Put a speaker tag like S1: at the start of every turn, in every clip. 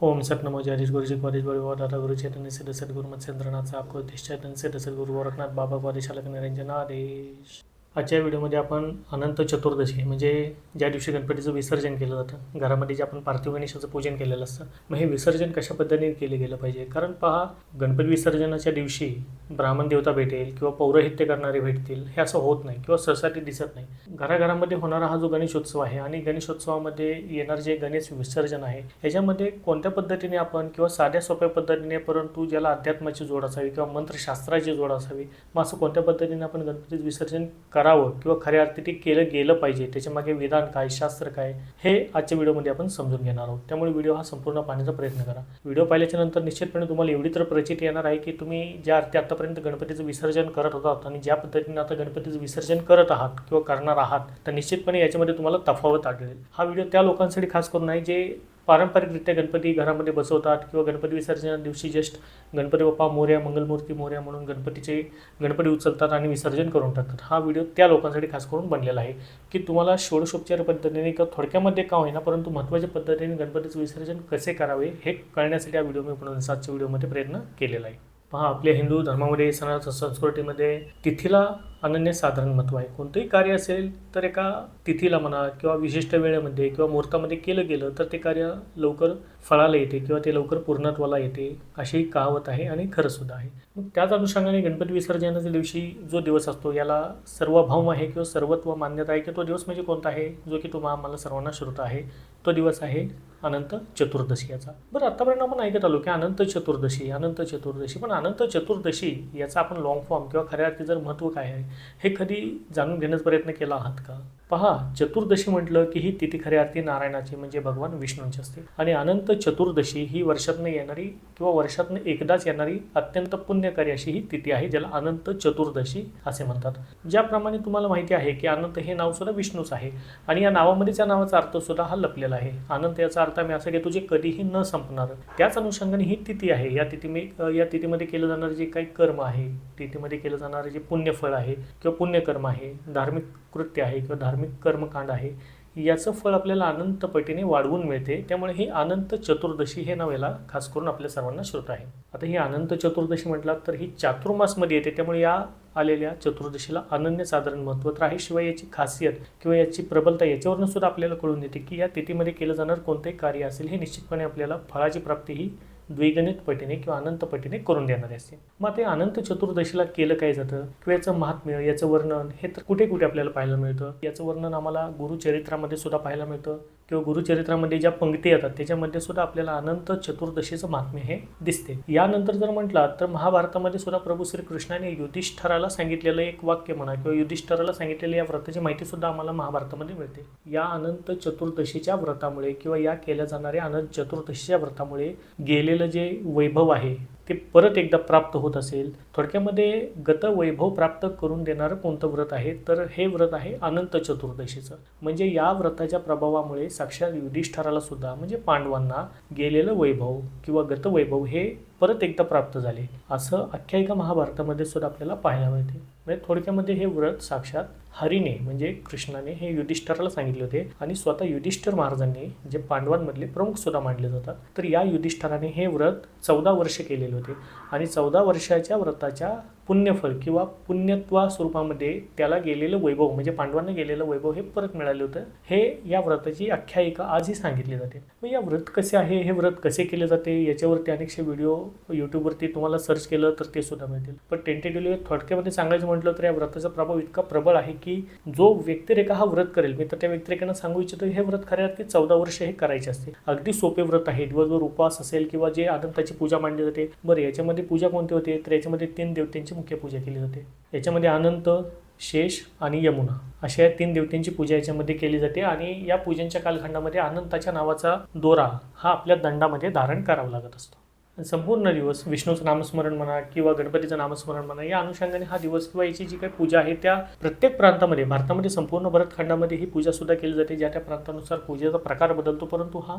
S1: ओम सत नमो जय हरीश गुरुजी कॉलेज बड़े दादा गुरु चैतन्य सिद्ध सद्गुरु साहब को दिश चैतन्य सिद्ध सद्गुरु गोरखनाथ बाबा कॉलेज शालक निरंजन आदेश आजच्या व्हिडिओमध्ये आपण अनंत चतुर्दशी म्हणजे ज्या दिवशी गणपतीचं विसर्जन केलं जातं घरामध्ये जे आपण पार्थिव गणेशाचं पूजन केलेलं असतं मग हे विसर्जन कशा पद्धतीने केलं गेलं पाहिजे? कारण पहा गणपती विसर्जनाच्या दिवशी ब्राह्मण देवता भेटेल किंवा पौरोहित्य करणारे भेटतील हे असं होत नाही किंवा सहसा ते दिसत नाही. घराघरामध्ये होणारा हा जो गणेशोत्सव आहे आणि गणेशोत्सवामध्ये येणार जे गणेश विसर्जन आहे ह्याच्यामध्ये कोणत्या पद्धतीने आपण किंवा साध्या सोप्या पद्धतीने परंतु ज्याला अध्यात्माची जोड असावी किंवा मंत्रशास्त्राची जोड असावी मग असं कोणत्या पद्धतीने आपण गणपतीचं विसर्जन करावं किंवा खऱ्या अर्थी ते केलं गेलं पाहिजे त्याच्यामागे विधान काय शास्त्र काय हे आजच्या व्हिडिओमध्ये आपण समजून घेणार आहोत. त्यामुळे व्हिडिओ हा संपूर्ण पाहण्याचा प्रयत्न करा. व्हिडिओ पाहिल्याच्या नंतर निश्चितपणे तुम्हाला एवढी तर प्रचिती येणार आहे की तुम्ही ज्या अर्थी आतापर्यंत गणपतीचं विसर्जन करत होतात आणि ज्या पद्धतीने आता गणपतीचं विसर्जन करत आहात किंवा करणार आहात तर निश्चितपणे याच्यामध्ये तुम्हाला तफावत आढळेल. हा व्हिडिओ त्या लोकांसाठी खास करून आहे जे पारंपरिकरित्या गणपती घरामध्ये बसवतात किंवा गणपती विसर्जना दिवशी जस्ट गणपती बाप्पा मोर्या मंगलमूर्ती मोर्या म्हणून गणपतीचे गणपती उचलतात आणि विसर्जन करून टाकतात. हा व्हिडिओ त्या लोकांसाठी खास करून बनलेला आहे की तुम्हाला षोडशोपचार पद्धतीने किंवा थोडक्यामध्ये का होईना परंतु महत्त्वाच्या पद्धतीने गणपतीचं विसर्जन कसे करावे हे कळण्यासाठी हा व्हिडिओ मी पुन्हा आजच्या व्हिडिओमध्ये प्रयत्न केलेला आहे. पहा आपल्या हिंदू धर्मामध्ये सणा संस्कृतीमध्ये तिथीला अनन्य साधारण महत्त्व आहे. कोणतंही कार्य असेल तर एका तिथीला म्हणा किंवा विशिष्ट वेळेमध्ये किंवा मुहूर्तामध्ये केलं गेलं तर ते कार्य लवकर फळाला येते किंवा ते लवकर पूर्णत्वाला येते अशी कहावत आहे आणि खरंसुद्धा आहे. मग त्याच अनुषंगाने गणपती विसर्जनाच्या दिवशी जो दिवस असतो याला सर्वभौम आहे किंवा सर्वत्व मान्यता आहे की तो दिवस म्हणजे कोणता आहे? जो की तुम्हा आम्हाला सर्वांना श्रोता आहे. तो दिवस आहे अनंत चतुर्दशी याचा. बरं आतापर्यंत आपण ऐकत आलो की अनंत चतुर्दशी अनंत चतुर्दशी पण अनंत चतुर्दशी याचा आपण लॉंग फॉर्म किंवा खऱ्या अर्थी जर महत्त्व काय आहे? हे कधी जाणून घेण्याचा प्रयत्न केला आहात का? पहा चतुर्दशी म्हटलं की ही तिथी खऱ्या अर्थी नारायणाची म्हणजे भगवान विष्णूंची असते. आणि अनंत चतुर्दशी ही वर्षातनं येणारी किंवा वर्षातनं एकदाच येणारी अत्यंत पुण्यकारी अशी ही तिथी आहे ज्याला अनंत चतुर्दशी असे म्हणतात. ज्याप्रमाणे तुम्हाला माहिती आहे की अनंत हे नाव सुद्धा विष्णूच आहे. आणि या नावामध्ये त्या नावाचा अर्थ सुद्धा हा लपलेला आहे. अनंत याचा अर्थ मी असं घेतो जे कधीही न संपणार. त्याच अनुषंगाने ही तिथी आहे. या तिथी या तिथीमध्ये केलं जाणारं जे काही कर्म आहे तिथीमध्ये केलं जाणारं जे पुण्यफळ आहे किंवा पुण्यकर्म आहे धार्मिक कृत्य आहे किंवा धार्मिक कर्मकांड आहे याचं फळ आपल्याला अनंत पटीने वाढवून मिळते. त्यामुळे ही अनंत चतुर्दशी हे नाव याला खास करून आपल्या सर्वांना श्रोत आहे. आता ही अनंत चतुर्दशी म्हटला तर ही चातुर्मासमध्ये येते. त्यामुळे या आलेल्या चतुर्दशीला अनन्य साधारण महत्त्व तर आहे. शिवाय याची खासियत किंवा याची प्रबलता याच्यावरनं सुद्धा आपल्याला कळून येते की या तिथीमध्ये केलं जाणार कोणतंही कार्य असेल हे निश्चितपणे आपल्याला फळाची प्राप्ती ही द्विगणित पटीने किंवा अनंत पटीने करून देणारे असते. मग ते अनंत चतुर्दशीला केलं काय जातं? किंवा याचं महात्म्य याचं वर्णन हे तर कुठे कुठे आपल्याला पाहायला मिळतं? याचं वर्णन आम्हाला गुरुचरित्रामध्ये सुद्धा पाहायला मिळतं. किंवा गुरुचरित्रामध्ये ज्या पंक्ती येतात त्याच्यामध्ये सुद्धा आपल्याला अनंत चतुर्दशीचं महात्म्य हे दिसते. यानंतर जर म्हटलं तर महाभारतामध्ये सुद्धा प्रभू श्रीकृष्णाने युधिष्ठराला सांगितलेलं एक वाक्य म्हणा किंवा युधिष्ठराला सांगितलेल्या या व्रताची माहिती सुद्धा आम्हाला महाभारतामध्ये मिळते. या अनंत चतुर्दशीच्या व्रतामुळे किंवा या केल्या जाणाऱ्या अनंत चतुर्दशीच्या व्रतामुळे गेलेलं जे वैभव आहे ते परत एकदा प्राप्त होत असेल. थोडक्यामध्ये गत वैभव प्राप्त करून देणारं कोणतं व्रत आहे? तर हे व्रत आहे अनंत चतुर्दशीचं. म्हणजे या व्रताच्या प्रभावामुळे साक्षात युधिष्ठराला सुद्धा म्हणजे पांडवांना गेलेलं वैभव किंवा गतवैभव हे परत एकदा प्राप्त झाले. असं आख्यायिका महाभारतामध्ये सुद्धा आपल्याला पाहायला मिळते. म्हणजे थोडक्यामध्ये हे व्रत साक्षात हरीने म्हणजे कृष्णाने हे युधिष्ठराला सांगितले होते आणि स्वतः युधिष्ठर महाराजांनी जे पांडवांमधले प्रमुख सुद्धा मानले जातात तर या युधिष्ठराने हे व्रत चौदा वर्ष केलेले होते. आणि चौदा वर्षाच्या व्रताच्या पुण्यफळ किंवा पुण्यत्वा स्वरूपामध्ये त्याला गेलेलं वैभव म्हणजे पांडवांना गेलेलं वैभव हे परत मिळाले होतं. हे या व्रताची आख्यायिका आजही सांगितली जाते. मग या व्रत कसे आहे? हे व्रत कसे केले जाते? याच्यावरती अनेकशे व्हिडिओ यूट्यूबवरती तुम्हाला सर्च केलं तर ते सुद्धा मिळतील. पण टेंटेटिव्हली थोडक्यामध्ये सांगायचं म्हटलं तर या व्रताचा प्रभाव इतका प्रबळ आहे की जो व्यक्तिरेखा हा व्रत करेल मी तर त्या व्यक्तिरेखांना सांगू इच्छितो हे व्रत खऱ्या अर्थी चौदा वर्ष हे करायचे असते. अगदी सोपे व्रत आहे. दिवसभर उपवास असेल किंवा जे अनंताची पूजा मांडली जाते. बरं याच्यामध्ये पूजा कोणती होते? तर याच्यामध्ये तीन देवतेंची मुख्य पूजा केली जाते. याच्यामध्ये अनंत शेष आणि यमुना अशा या तीन देवतेंची पूजा याच्यामध्ये केली जाते आणि या पूजेच्या कालखंडामध्ये अनंताच्या नावाचा दोरा हा आपल्या दंडामध्ये धारण करावा लागत असतो. संपूर्ण दिवस विष्णूचं नामस्मरण म्हणा किंवा गणपतीचं नामस्मरण म्हणा या अनुषंगाने हा दिवस किंवा याची जी काही पूजा आहे त्या प्रत्येक प्रांतामध्ये भारतामध्ये संपूर्ण भरतखंडामध्ये ही पूजा सुद्धा केली जाते ज्या त्या प्रांतानुसार पूजेचा प्रकार बदलतो परंतु हा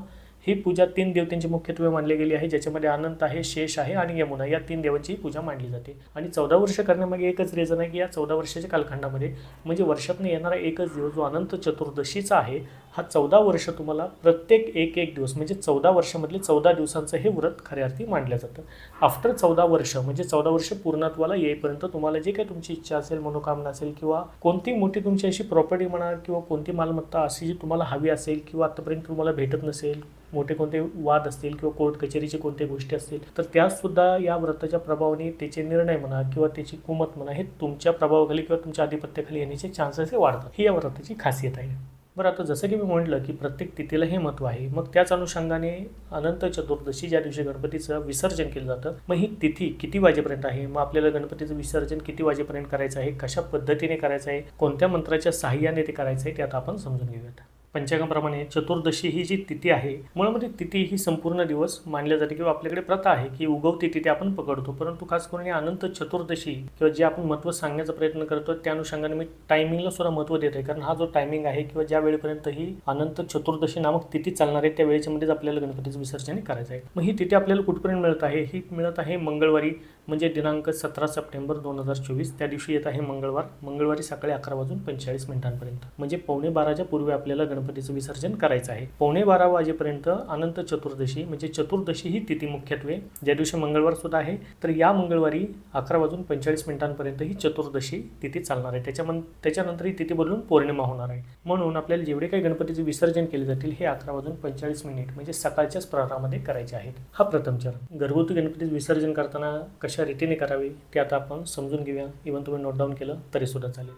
S1: ही पूजा तीन देवतांची मुख्यत्वे मानली गेली आहे ज्याच्यामध्ये अनंत आहे शेष आहे आणि यमुना. या तीन देवांची पूजा मांडली जाते. आणि चौदा वर्ष करण्यामागे एकच रिझन आहे की या चौदा वर्षाच्या कालखंडामध्ये म्हणजे वर्षातून येणारा एकच दिवस जो अनंत चतुर्दशीचा आहे हा चौदा वर्ष तुम्हाला प्रत्येक एक एक दिवस म्हणजे चौदा वर्षामधले चौदा दिवसांचं हे व्रत खऱ्या अर्थी मानलं जातं. आफ्टर चौदा वर्ष म्हणजे चौदा वर्ष पूर्णत्वाला येईपर्यंत तुम्हाला जे काही तुमची इच्छा असेल मनोकामना असेल किंवा कोणती मोठी तुमची अशी प्रॉपर्टी म्हणा किंवा कोणती मालमत्ता अशी जी तुम्हाला हवी असेल किंवा आतापर्यंत तुम्हाला भेटत नसेल मोठे कोणते वाद असतील किंवा कोर्ट कचेरीचे कोणते गोष्टी असतील तर त्यासुद्धा या व्रताच्या प्रभावाने त्याचे निर्णय म्हणा किंवा त्याची कुमत म्हणा हे तुमच्या प्रभावाखाली किंवा तुमच्या आधिपत्याखाली येण्याचे चान्सेस हे वाढतात. ही या व्रताची खासियत आहे. बरं आता जसं की मी म्हटलं की प्रत्येक तिथीला हे महत्त्व आहे. मग त्याच अनुषंगाने अनंत चतुर्दशी ज्या दिवशी गणपतीचं विसर्जन केलं जातं मग ही तिथी किती वाजेपर्यंत आहे? मग आपल्याला गणपतीचं विसर्जन किती वाजेपर्यंत करायचं आहे? कशा पद्धतीने करायचं आहे? कोणत्या मंत्राच्या सहाय्याने ते करायचं आहे? ते आता आपण समजून घेऊयात. पंचांगाप्रमाणे चतुर्दशी ही जी तिथी आहे मुळामध्ये तिथी ही संपूर्ण दिवस मानल्या जाते किंवा आपल्याकडे प्रथा आहे की उगवती तिथी आपण पकडतो. परंतु खास करून अनंत चतुर्दशी किंवा जे आपण महत्त्व सांगण्याचा प्रयत्न करतो त्या अनुषंगाने मी टायमिंगला सुद्धा महत्त्व देत आहे. कारण हा जो टायमिंग आहे किंवा ज्या वेळेपर्यंत ही अनंत चतुर्दशी नामक तिथी चालणार आहे त्या वेळेच्या मध्येच आपल्याला गणपतीचं विसर्जन करायचं आहे. मग ही तिथी आपल्याला कुठपर्यंत मिळत आहे? ही मिळत आहे मंगळवारी म्हणजे दिनांक सतरा सप्टेंबर दोन हजार चोवीस त्या दिवशी येत आहे मंगळवार. मंगळवारी सकाळी अकरा वाजून पंचेचाळीस मिनिटांपर्यंत. म्हणजे पावणे बाराच्या पूर्वी आपल्याला गणपतीचं विसर्जन करायचं आहे. पावणे बारा वाजेपर्यंत अनंत चतुर्दशी म्हणजे चतुर्दशी ही तिथी मुख्यत्वे. ज्या दिवशी मंगळवार सुद्धा आहे तर या मंगळवारी अकरा वाजून पंचेचाळीस मिनिटांपर्यंत ही चतुर्दशी तिथी चालणार आहे. त्याच्यामन त्याच्यानंतर ही तिथी बदलून पौर्णिमा होणार आहे. म्हणून आपल्याला जेवढे काही गणपतीचे विसर्जन केले जातील हे अकरा वाजून पंचेचाळीस मिनिट म्हणजे सकाळच्याच प्रहारामध्ये करायचे आहेत. हा प्रथम घरगुती गणपतीचं विसर्जन करताना कशा रीतीने करावी ते आता आपण समजून घेऊया. इव्हन तुम्ही नोट डाऊन केलं तरीसुद्धा चालेल.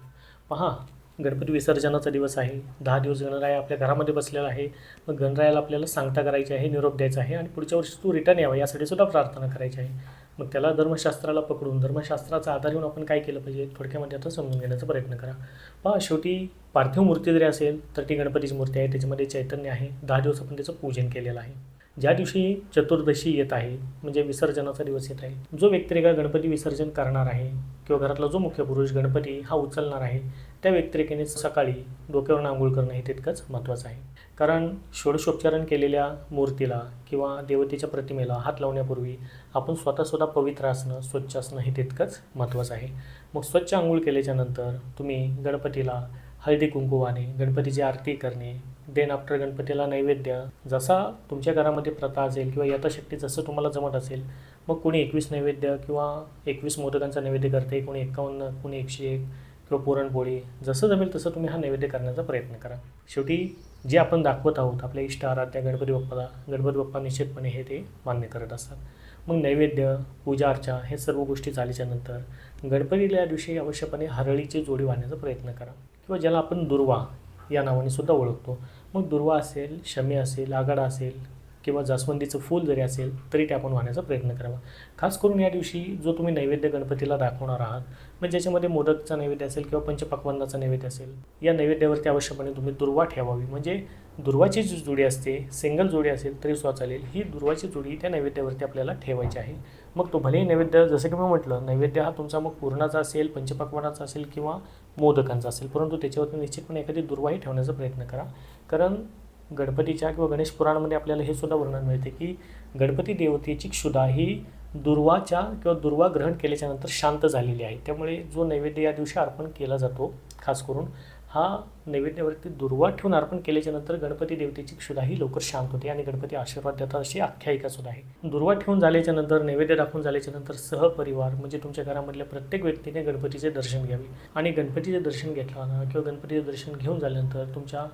S1: पहा गणपती विसर्जनाचा दिवस आहे. दहा दिवस गणराया आपल्या घरामध्ये बसलेला आहे. मग गणरायाला आपल्याला सांगता करायची आहे निरोप द्यायचा आहे आणि पुढच्या वर्षी तू रिटर्न यावा यासाठी सुद्धा प्रार्थना करायची आहे. मग त्याला धर्मशास्त्राला पकडून धर्मशास्त्राचा आधार घेऊन आपण काय केलं पाहिजे थोडक्यामध्ये आता समजून घेण्याचा प्रयत्न करा. पहा शेवटी पार्थिव मूर्ती जरी असेल तर ती गणपतीची मूर्ती आहे त्याच्यामध्ये चैतन्य आहे. दहा दिवस आपण त्याचं पूजन केलेलं आहे. ज्या दिवशी चतुर्दशी येत आहे म्हणजे विसर्जनाचा दिवस येत आहे जो व्यक्तिरेखा गणपती विसर्जन करणार आहे किंवा घरातला जो मुख्य पुरुष गणपती हा उचलणार आहे त्या व्यक्तिरेखेने सकाळी डोक्यावरून आंघोळ करणं हे तितकंच महत्त्वाचं आहे. कारण षोडशोपचारण केलेल्या मूर्तीला किंवा देवतेच्या प्रतिमेला हात लावण्यापूर्वी आपण स्वतःसुद्धा पवित्र असणं स्वच्छ असणं हे तितकंच महत्त्वाचं आहे. मग स्वच्छ आंघोळ केल्याच्यानंतर तुम्ही गणपतीला हळदी कुंकुवाने गणपतीची आरती करणे देन आफ्टर गणपतीला नैवेद्य जसा तुमच्या घरामध्ये प्रथा असेल किंवा यथाशक्ती जसं तुम्हाला जमत असेल मग कोणी एकवीस नैवेद्य किंवा एकवीस मोदकांचा नैवेद्य करते कोणी एकावन्न कोणी एकशे एक किंवा पुरणपोळी जसं जमेल तसं तुम्ही हा नैवेद्य करण्याचा प्रयत्न करा. शेवटी जे आपण दाखवत आहोत आपल्या इष्ट आराध्या गणपती बाप्पाला गणपती बाप्पा निश्चितपणे हे ते मान्य करत असतात. मग नैवेद्य पूजा अर्चा हे सर्व गोष्टी झाल्याच्यानंतर गणपतीला या दिवशी अवश्यपणे हरळीची जोडी वाहण्याचा प्रयत्न करा. किंवा ज्याला आपण दुर्वा या नावाने सुद्धा ओळखतो. मग दुर्वा असेल शमी असेल आगाडा असेल किंवा जास्वंदीचं फूल जरी असेल तरी ते आपण वाहण्याचा प्रयत्न करावा. खास करून या दिवशी जो तुम्ही नैवेद्य गणपतीला दाखवणार आहात म्हणजे ज्याच्यामध्ये मोदकचा नैवेद्य असेल किंवा पंचपक्वांनाचा नैवेद्य असेल या नैवेद्यावरती अवश्यपणे तुम्ही दुर्वा ठेवावी. म्हणजे दुर्वाची जी जोडी असते सिंगल जोडी असेल तरी सुद्धा चालेल ही दुर्वाची जोडी त्या नैवेद्यावरती आपल्याला ठेवायची आहे. मग तो भलेही नैवेद्य जसं की मी म्हटलं नैवेद्य हा तुमचा मग पूर्णाचा असेल पंचपक्वानाचा असेल किंवा मोदकांचा असेल. परंतु त्याच्यावरती निश्चितपणे एखादी दुर्वाही ठेवण्याचा प्रयत्न करा. कारण गणपतीच्या किंवा गणेश पुराणामध्ये आपल्याला हे सुद्धा वर्णन मिळते की गणपती देवतेची क्षुधा ही दुर्वाच्या किंवा दुर्वा ग्रहण केल्याच्यानंतर शांत झालेली आहे. त्यामुळे जो नैवेद्य या दिवशी अर्पण केला जातो खास करून हा नैवेद्यावरती दुर्वा ठेवून अर्पण केल्याच्यानंतर गणपती देवतेची क्षुधाही लवकर शांत होते आणि गणपती आशीर्वाद देतात अशी आख्यायिका सुद्धा आहे. दुर्वा ठेवून झाल्याच्यानंतर नैवेद्य दाखवून झाल्याच्यानंतर सहपरिवार म्हणजे तुमच्या घरामधल्या प्रत्येक व्यक्तीने गणपतीचे दर्शन घ्यावे. आणि गणपतीचे दर्शन घेतल्यानं किंवा गणपतीचे दर्शन घेऊन झाल्यानंतर तुमच्या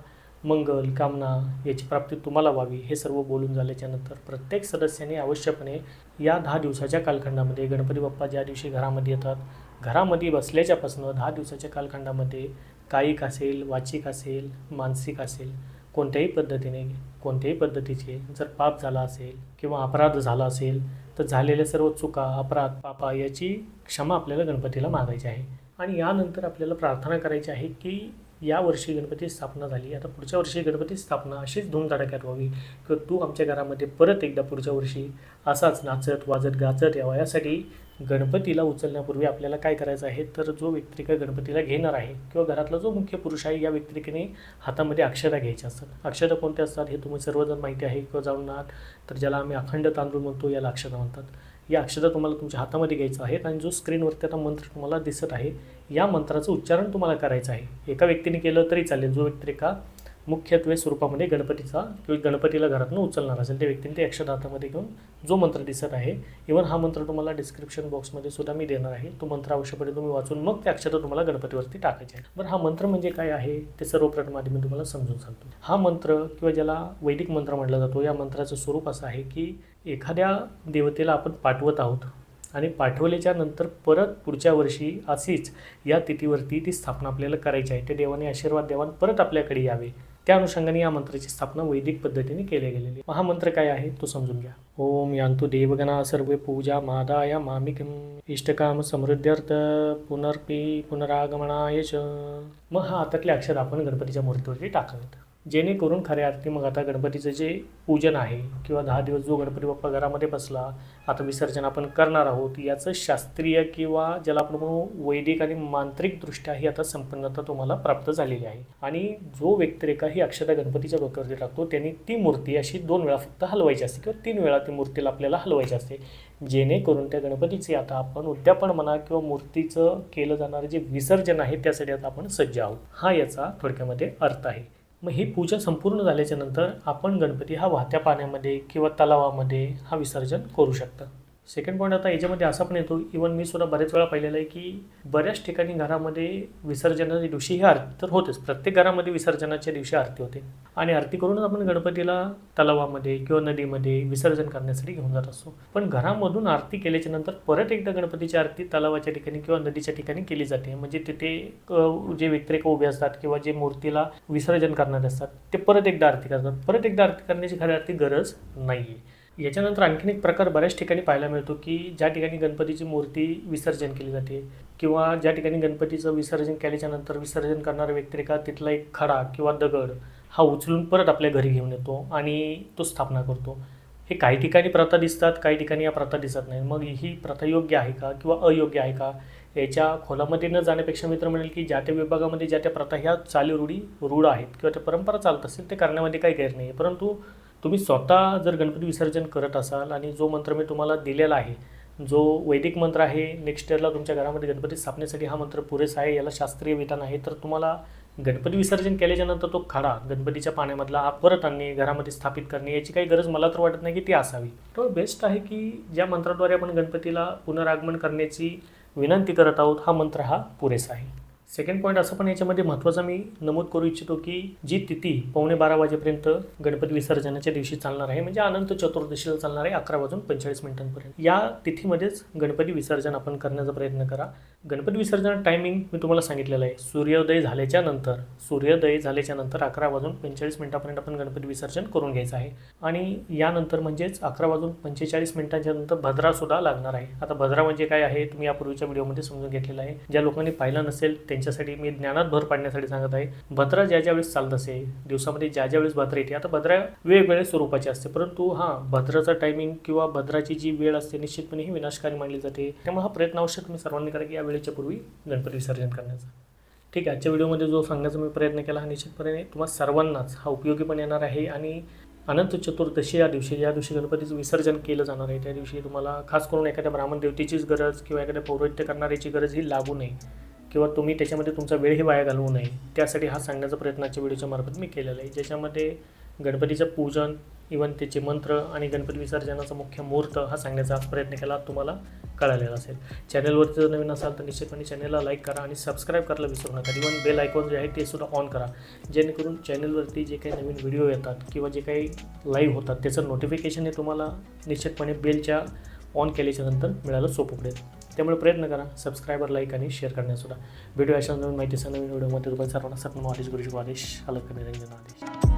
S1: मंगल कामना याची प्राप्ती तुम्हाला व्हावी हे सर्व बोलून झाल्याच्यानंतर प्रत्येक सदस्याने आवश्यकपणे या दहा दिवसाच्या कालखंडामध्ये गणपती बाप्पा ज्या दिवशी घरामध्ये येतात घरामध्ये बसल्याच्यापासून दहा दिवसाच्या कालखंडामध्ये कायिक असेल वाचिक असेल मानसिक असेल कोणत्याही पद्धतीने कोणत्याही पद्धतीचे जर पाप झाला असेल किंवा अपराध झाला असेल तर झालेल्या सर्व चुका अपराध पापा याची क्षमा आपल्याला गणपतीला मागायची आहे. आणि यानंतर आपल्याला प्रार्थना करायची आहे की या वर्षी गणपती स्थापना झाली. आता पुढच्या वर्षी गणपती स्थापना अशीच धूमधडाक्यात व्हावी किंवा तू आमच्या घरामध्ये परत एकदा पुढच्या वर्षी असाच नाचत वाजत गाजत यावा. यासाठी गणपतीला उचलण्यापूर्वी आपल्याला काय करायचं आहे? तर जो व्यक्तिरेखा गणपतीला घेणार आहे किंवा घरातला जो मुख्य पुरुष आहे या व्यक्तिरेखेने हातामध्ये अक्षरा घ्यायच्या असतात. अक्षरं कोणत्या असतात हे तुम्ही सर्वजण माहिती आहे किंवा जाऊन आहात. तर ज्याला आम्ही अखंड तांदूळ म्हणतो याला अक्षरं म्हणतात. या अक्षरं तुम्हाला तुमच्या हातामध्ये घ्यायचं आहेत आणि जो स्क्रीनवरती आता मंत्र तुम्हाला दिसत आहे या मंत्राचं उच्चारण तुम्हाला करायचं आहे. एका व्यक्तीने केलं तरी चालेल. जो व्यक्तिरेखा मुख्यत्वे स्वरूपामध्ये गणपतीचा किंवा गणपतीला घरातून उचलणार असेल त्या व्यक्तीने ते अक्षर हातामध्ये घेऊन जो मंत्र दिसत आहे. इवन हा मंत्र तुम्हाला डिस्क्रिप्शन बॉक्समध्ये सुद्धा मी देणार आहे. तो मंत्र आवश्यकपणे तुम्ही वाचून मग ते अक्षर तुम्हाला गणपतीवरती टाकायचे आहे बरं हा मंत्र म्हणजे काय आहे? ते सर्वप्रथम आधी मी तुम्हाला समजून सांगतो. हा मंत्र किंवा ज्याला वैदिक मंत्र म्हटला जातो या मंत्राचं स्वरूप असं आहे की एखाद्या देवतेला आपण पाठवत आहोत आणि पाठवल्याच्या नंतर परत पुढच्या वर्षी अशीच या तिथीवरती ती स्थापना आपल्याला करायची आहे. त्या देवाने आशीर्वाद देवान परत आपल्याकडे यावे. त्या अनुषंगाने या मंत्राची स्थापना वैदिक पद्धतीने केली गेलेली. महामंत्र काय आहे तो समजून घ्या. ओम यांतु देवगणा सर्व पूजा मादाय मामिकम इष्टकाम समृद्ध्यर्थ पुनर्पी पुनरागमनाय च. मग हा हातातले अक्षर आपण गणपतीच्या मूर्तीवरती टाकावेत. जेणेकरून खऱ्या अर्थी मग आता गणपतीचं जे पूजन आहे किंवा दहा दिवस जो गणपती बाप्पा घरामध्ये बसला आता विसर्जन आपण करणार आहोत याचं शास्त्रीय किंवा ज्याला आपण म्हणू वैदिक आणि मांत्रिकदृष्ट्या ही आता संपन्नता तुम्हाला प्राप्त झालेली आहे. आणि जो व्यक्तिरेखा ही अक्षता गणपतीच्या डोक्यावरती टाकतो त्यांनी ती मूर्ती अशी दोन वेळा फक्त हलवायची असते किंवा तीन वेळा ती मूर्तीला आपल्याला हलवायची असते. जेणेकरून त्या गणपतीचे आता आपण उद्यापन म्हणा किंवा मूर्तीचं केलं जाणारं जे विसर्जन आहे त्यासाठी आता आपण सज्ज आहोत. हा याचा थोडक्यामध्ये अर्थ आहे. मग ही पूजा संपूर्ण झाल्याच्यानंतर आपण गणपती हा वाहत्या पाण्यामध्ये किंवा तलावामध्ये हा विसर्जन करू शकता. सेकंड पॉईंट आता याच्यामध्ये असा पण येतो इवन मी सुद्धा बऱ्याच वेळा पाहिलेलं आहे की बऱ्याच ठिकाणी घरामध्ये विसर्जनाच्या दिवशी ही आरती तर होतेच. प्रत्येक घरामध्ये विसर्जनाच्या दिवशी आरती होते. आणि आरती करूनच आपण गणपतीला तलावामध्ये किंवा नदीमध्ये विसर्जन करण्यासाठी घेऊन जात असतो. पण घरामधून आरती केल्याच्यानंतर परत एकदा गणपतीची आरती तलावाच्या ठिकाणी किंवा नदीच्या ठिकाणी केली जाते. म्हणजे तिथे जे व्यक्तिरेखा उभे असतात किंवा जे मूर्तीला विसर्जन करणारे असतात ते परत एकदा आरती करतात. परत एकदा आरती करण्याची खऱ्या आरती गरज नाही आहे याच्यानंतर आणखीन एक प्रकार बऱ्याच ठिकाणी पाहायला मिळतो की ज्या ठिकाणी गणपतीची मूर्ती विसर्जन केली जाते किंवा ज्या ठिकाणी गणपतीचं विसर्जन केल्याच्यानंतर विसर्जन करणारा व्यक्तिरेखा तिथला एक खडा किंवा दगड हा उचलून परत आपल्या घरी घेऊन येतो आणि तो स्थापना करतो. हे काही ठिकाणी प्रथा दिसतात काही ठिकाणी या प्रथा दिसत नाही मग ही प्रथा योग्य आहे का किंवा अयोग्य आहे का? याच्या खोलामध्ये न जाण्यापेक्षा मित्र म्हणेल की ज्या त्या विभागामध्ये ज्या त्या प्रथा ह्या चालीरूढी रूढ आहेत किंवा त्या परंपरा चालत असेल ते करण्यामध्ये काही गैर नाही आहे परंतु तुम्ही स्वतः जर गणपती विसर्जन करत असाल आणि जो मंत्र मी तुम्हाला दिलेला आहे जो वैदिक मंत्र आहे नेक्स्ट इयरला तुमच्या घरामध्ये गणपती स्थापनेसाठी हा मंत्र पुरेसा आहे याला शास्त्रीय विधान आहे तर तुम्हाला गणपती विसर्जन केल्याच्यानंतर तो खडा गणपतीच्या पाण्यामधला हा परत आणणे घरामध्ये स्थापित करणे याची काही गरज मला तर वाटत नाही की ती असावी. तर बेस्ट आहे की ज्या मंत्राद्वारे आपण गणपतीला पुनरागमन करण्याची विनंती करत आहोत हा मंत्र हा पुरेसा आहे. सेकंड पॉईंट असं पण याच्यामध्ये महत्त्वाचा मी नमूद करू इच्छितो की जी तिथी पावणे बारा वाजेपर्यंत गणपती विसर्जनाच्या दिवशी चालणार आहे म्हणजे अनंत चतुर्दशीला चालणार आहे अकरा वाजून पंचेचाळीस मिनिटांपर्यंत. या तिथीमध्येच गणपती विसर्जन आपण करण्याचा प्रयत्न करा. गणपती विसर्जन टायमिंग मी तुम्हाला सांगितलेलं आहे. सूर्योदय झाल्याच्यानंतर सूर्योदय झाल्याच्यानंतर अकरा वाजून पंचेचाळीस मिनिटापर्यंत आपण गणपती विसर्जन करून घ्यायचं आहे. आणि यानंतर म्हणजेच अकरा वाजून पंचेचाळीस मिनिटांच्या नंतर भद्रासुद्धा लागणार आहे. आता भद्रा म्हणजे काय आहे तुम्ही यापूर्वीच्या व्हिडिओमध्ये समजून घेतलेलं आहे. ज्या लोकांनी पाहिलं नसेल त्यांच्यासाठी मी ज्ञानात भर पाडण्यासाठी सांगत आहे. भद्रा ज्या ज्या वेळेस चालत असे दिवसामध्ये ज्या ज्या वेळेस भद्रा येते आता भद्रा वेगवेगळ्या स्वरूपाची असते. परंतु हां भद्राचं टायमिंग किंवा भद्राची जी वेळ असते निश्चितपणे ही विनाशकारी मानली जाते. त्यामुळे हा प्रयत्न आवश्यक तुम्ही सर्वांनी करा की या वेळेच्या पूर्वी गणपती विसर्जन करण्याचा. ठीक आहे आजच्या व्हिडिओमध्ये जो सांगण्याचा मी प्रयत्न केला हा निश्चितपणे तुम्हाला सर्वांनाच हा उपयोगी पण येणार आहे आणि अनंत चतुर्दशी या दिवशी या दिवशी गणपतीचं विसर्जन केलं जाणार आहे. त्या दिवशी तुम्हाला खास करून एखाद्या ब्राह्मण देवतेचीच गरज किंवा एखाद्या पौरोहित्य करणाऱ्याची गरज ही लागू नये. किंवा तुम्ही त्याच्यामध्ये तुमचा वेळही वाया घालवू नये. त्यासाठी हा सांगण्याचा प्रयत्न आजच्या व्हिडिओच्या मार्फत मी केलेला आहे. ज्याच्यामध्ये गणपतीचं पूजन इवन त्याचे मंत्र आणि गणपती विसर्जनाचा मुख्य मुहूर्त हा सांगण्याचा प्रयत्न केला तुम्हाला कळालेला असेल. चॅनलवरती जर नवीन असाल तर निश्चितपणे चॅनलला लाईक करा आणि सबस्क्राईब करायला विसरू नका. इवन बेल आयकॉन जे आहे ते सुद्धा ऑन करा. जेणेकरून चॅनलवरती जे काही नवीन व्हिडिओ येतात किंवा जे काही लाईव्ह होतात त्याचं नोटिफिकेशन हे तुम्हाला निश्चितपणे बेलच्या ऑन केल्याच्यानंतर मिळायला सोपं पडेल. त्यामुळे प्रयत्न करा सबस्क्रायबर लाईक आणि शेअर करण्यासुद्धा व्हिडिओ अशा नवीन माहितीचा नवीन व्हिडिओमध्ये रुपये सर्वांना सत्म आदेश गुरुजी आदेश अलग निरंजन आदेश.